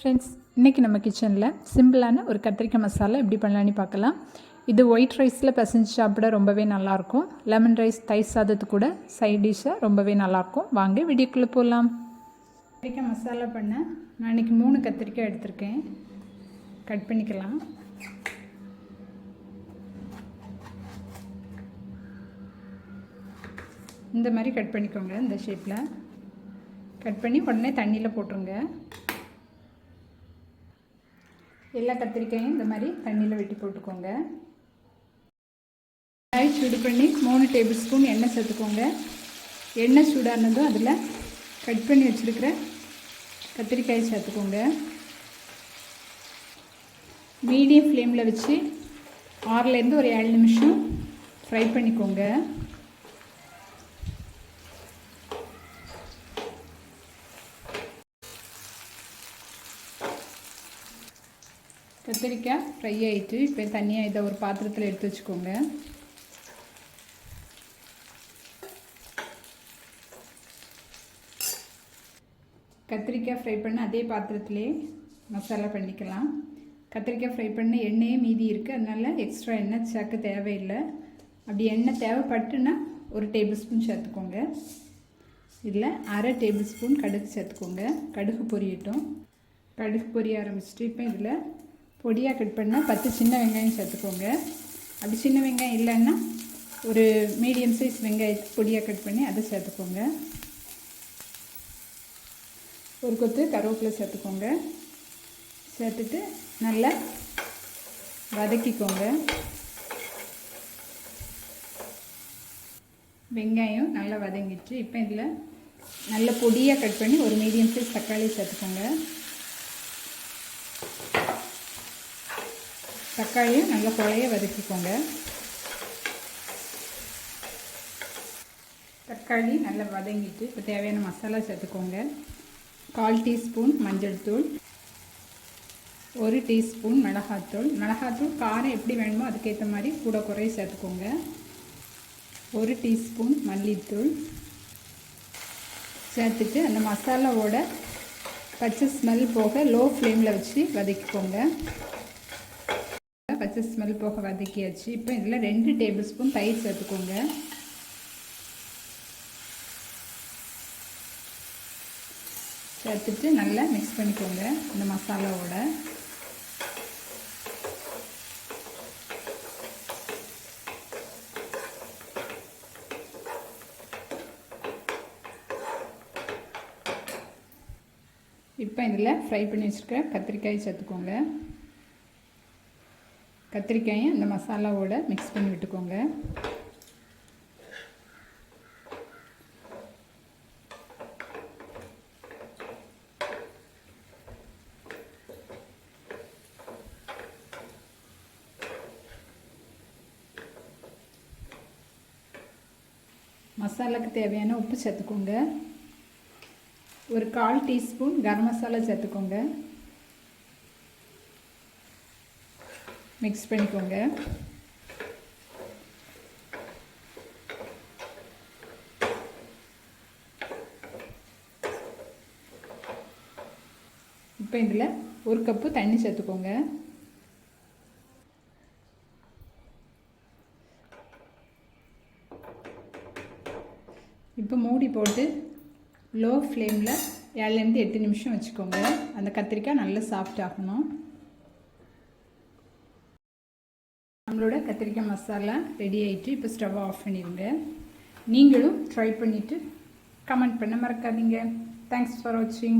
Friends இன்றைக்கி நம்ம கிச்சனில் சிம்பிளான ஒரு கத்திரிக்காய் மசாலா எப்படி பண்ணலான்னு பார்க்கலாம். இது ஒயிட் ரைஸில் பசஞ்சு சாப்பிட ரொம்பவே நல்லாயிருக்கும். லெமன் ரைஸ் தயிர் சாதத்து கூட சைட் டிஷ்ஷாக ரொம்பவே நல்லாயிருக்கும். வாங்க வீடியோக்குள்ளே போகலாம் கத்திரிக்காய் மசாலா பண்ண நான் இன்றைக்கி மூணு கத்திரிக்காய் எடுத்திருக்கேன். கட் பண்ணிக்கலாம். இந்த மாதிரி கட் பண்ணிக்கோங்க இந்த ஷேப்பில் கட் பண்ணி உடனே தண்ணியில் போட்டுருங்க. எல்லா கத்திரிக்காயும் இந்த மாதிரி தண்ணியில் வெட்டி போட்டுக்கோங்க. கடாய் சூடு பண்ணி மூணு டேபிள் ஸ்பூன் எண்ணெய் சேர்த்துக்கோங்க. எண்ணெய் சூடானதும் அதில் கட் பண்ணி வச்சுருக்கிற கத்திரிக்காயை சேர்த்துக்கோங்க. மீடியம் ஃப்ளேமில் வச்சு ஆறுலேருந்து ஒரு ஏழு நிமிஷம் ஃப்ரை பண்ணிக்கோங்க. கத்திரிக்காய் ஃப்ரை ஆகிட்டு இப்போ தனியாக இதை ஒரு பாத்திரத்தில் எடுத்து வச்சுக்கோங்க. கத்திரிக்காய் ஃப்ரை பண்ண அதே பாத்திரத்திலே மசாலா பண்ணிக்கலாம். கத்திரிக்காய் ஃப்ரை பண்ண எண்ணெயே மீதி இருக்குது அதனால் எக்ஸ்ட்ரா எண்ணெய் சேர்க்க தேவையில்லை. அப்படி எண்ணெய் தேவைப்பட்டுன்னா ஒரு டேபிள் ஸ்பூன் சேர்த்துக்கோங்க. இதில் அரை டேபிள் ஸ்பூன் கடுகு சேர்த்துக்கோங்க. கடுகு பொரியட்டும். கடுகு பொரிய ஆரம்பிச்சிட்டு இப்போ இதில் பொடியாக கட் பண்ணால் பத்து சின்ன வெங்காயம் சேர்த்துக்கோங்க. அப்படி சின்ன வெங்காயம் இல்லைன்னா ஒரு மீடியம் சைஸ் வெங்காயத்தை பொடியாக கட் பண்ணி அதை சேர்த்துக்கோங்க. ஒரு கொத்து கருவேப்பிலை சேர்த்துக்கோங்க. சேர்த்துட்டு நல்லா வதக்கிக்கோங்க. வெங்காயம் நல்லா வதங்கிடுச்சு. இப்போ இதில் நல்ல பொடியாக கட் பண்ணி ஒரு மீடியம் சைஸ் தக்காளி சேர்த்துக்கோங்க. தக்காளியும் நல்லா குழைய வதக்கிக்கோங்க. தக்காளி நல்லா வதங்கிட்டு இப்போ தேவையான மசாலா சேர்த்துக்கோங்க. கால் டீஸ்பூன் மஞ்சள் தூள் ஒரு டீஸ்பூன் மிளகாத்தூள் மிளகாத்தூள் காரம் எப்படி வேணுமோ அதுக்கேற்ற மாதிரி கூட குறைய சேர்த்துக்கோங்க. ஒரு டீஸ்பூன் மல்லித்தூள். சேர்த்துட்டு அந்த மசாலாவோட பச்சை ஸ்மெல் போக லோ ஃப்ளேமில் வச்சு வதக்கிக்கோங்க. பச்சை ஸ்மெல் போக வதக்கியாச்சு. இப்போ இதில் ரெண்டு டேபிள் ஸ்பூன் தயிர் சேர்த்துக்கோங்க. சேர்த்துட்டு நல்லா மிக்ஸ் பண்ணிக்கோங்க இந்த மசாலாவோட. இப்போ இதில் ஃப்ரை பண்ணி வச்சுருக்க கத்திரிக்காய் சேர்த்துக்கோங்க. கத்திரிக்காயும் இந்த மசாலாவோட மிக்ஸ் பண்ணி விட்டுக்கோங்க. மசாலாக்கு தேவையான உப்பு சேர்த்துக்கோங்க. ஒரு கால் டீஸ்பூன் கரம் மசாலா சேர்த்துக்கோங்க. மிக்ஸ் பண்ணிக்கோங்க. இப்போ இதில் ஒரு கப்பு தண்ணி சேர்த்துக்கோங்க. இப்போ மூடி போட்டு லோ ஃப்ளேமில் ஏழுலேருந்து எட்டு நிமிஷம் வச்சுக்கோங்க. அந்த கத்திரிக்காய் நல்லா சாஃப்ட் ஆகணும். நம்மளோட கத்திரிக்காய் மசாலா ரெடி ஆகிட்டு இப்போ ஸ்டவ் ஆஃப் பண்ணிடுங்க. நீங்களும் ட்ரை பண்ணிவிட்டு கமெண்ட் பண்ண மறக்காதீங்க. தேங்க்ஸ் ஃபார் வாட்சிங்